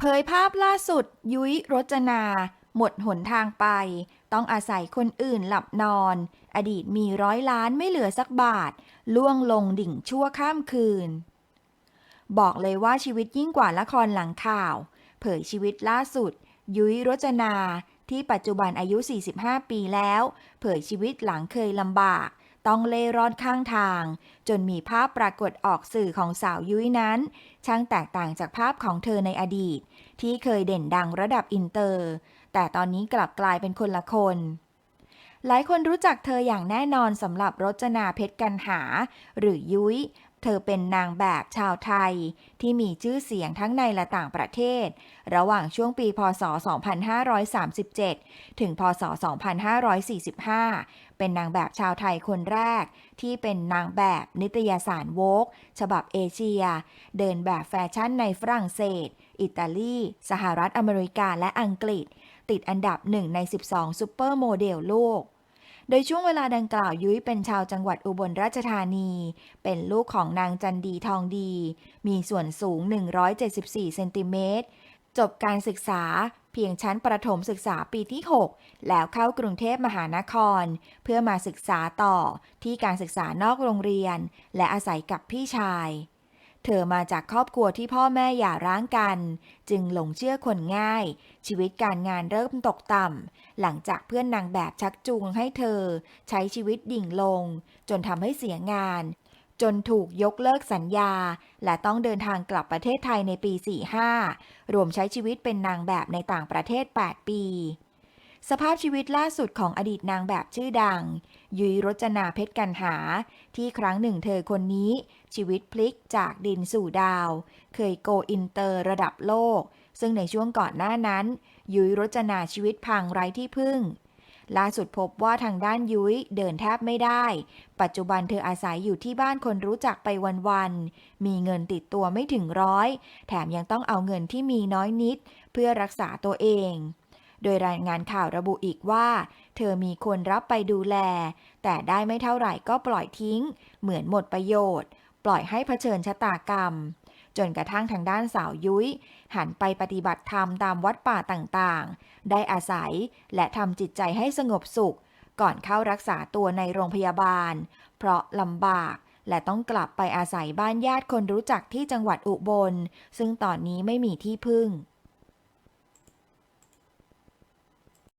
เผยภาพล่าสุด ยุ้ยรจนา หมดหนทางไป ต้องอาศัยคนอื่นหลับนอน อดีตมีร้อยล้านไม่เหลือสักบาท ล่วงลงดิ่งชั่วข้ามคืน บอกเลยว่าชีวิตยิ่งกว่าละครหลังข่าว เผยชีวิตล่าสุด ยุ้ยรจนาที่ปัจจุบันอายุ 45 ปีแล้ว เผยชีวิตหลังเคยลำบาก ต้องเล่ร่อนข้างทาง จนมีภาพปรากฏออกสื่อของสาวยุ้ยนั้น ช่างแตกต่างจากภาพของเธอในอดีต ที่เคยเด่นดังระดับอินเตอร์ แต่ตอนนี้กลับกลายเป็นคนละคน หลายคนรู้จักเธออย่างแน่นอนสำหรับรจนาเพชรกันหา หรือยุ้ย เธอเป็นนางแบบชาวไทยที่มีชื่อเสียงทั้งในและต่างประเทศ ระหว่างช่วงปี พศ 2537 ถึง พศ 2545 เป็นนางแบบชาวไทยคนแรก ที่เป็นนางแบบนิตยสารโวกฉบับเอเชีย เดินแบบแฟชั่นในฝรั่งเศส อิตาลี สหรัฐอเมริกาและอังกฤษ ติดอันดับ 1 ใน 12 ซูเปอร์โมเดลโลก โดยช่วงเวลาดังกล่าวยุ้ยเป็นชาวจังหวัดอุบลราชธานี เป็นลูกของนางจันดีทองดี มีส่วนสูง 174 เซนติเมตร จบการศึกษาเพียงชั้นประถมศึกษาปีที่ 6 แล้วเข้ากรุงเทพมหานคร เพื่อมาศึกษาต่อที่การศึกษานอกโรงเรียน และอาศัยกับพี่ชาย เธอมาจากครอบครัวที่พ่อแม่หย่าร้างกัน จึงหลงเชื่อคนง่าย ชีวิตการงานเริ่มตกต่ำ หลังจากเพื่อนนางแบบชักจูงให้เธอ ใช้ชีวิตดิ่งลง จนทำให้เสียงาน จนถูกยกเลิกสัญญา และต้องเดินทางกลับประเทศไทยในปี 45 รวมใช้ชีวิตเป็นนางแบบในต่างประเทศ 8 ปี สภาพชีวิตล่าสุดของอดีตนางแบบชื่อดัง ยุ้ยรจนาเพชรกันหา ที่ครั้งหนึ่งเธอคนนี้ ชีวิตพลิกจากดินสู่ดาว เคยโกอินเตอร์ระดับโลก ซึ่งในช่วงก่อนหน้านั้น ยุ้ยรจนาชีวิตพังไร้ที่พึ่ง ล่าสุดพบว่าทางด้านยุ้ยเดินแทบไม่ได้ ปัจจุบันเธออาศัยอยู่ที่บ้านคนรู้จักไปวันๆ มีเงินติดตัวไม่ถึงร้อย แถมยังต้องเอาเงินที่มีน้อยนิด เพื่อรักษาตัวเอง โดยรายงานข่าวระบุอีกว่า เธอมีคนรับไปดูแล แต่ได้ไม่เท่าไหร่ก็ปล่อยทิ้ง เหมือนหมดประโยชน์ ปล่อยให้เผชิญชะตากรรม จนกระทั่งทางด้านสาวยุ้ย หันไปปฏิบัติธรรมตามวัดป่าต่างๆ ได้อาศัยและทำจิตใจให้สงบสุข ก่อนเข้ารักษาตัวในโรงพยาบาล เพราะลำบากและต้องกลับไปอาศัยบ้านญาติคนรู้จักที่จังหวัดอุบล ซึ่งตอนนี้ไม่มีที่พึ่ง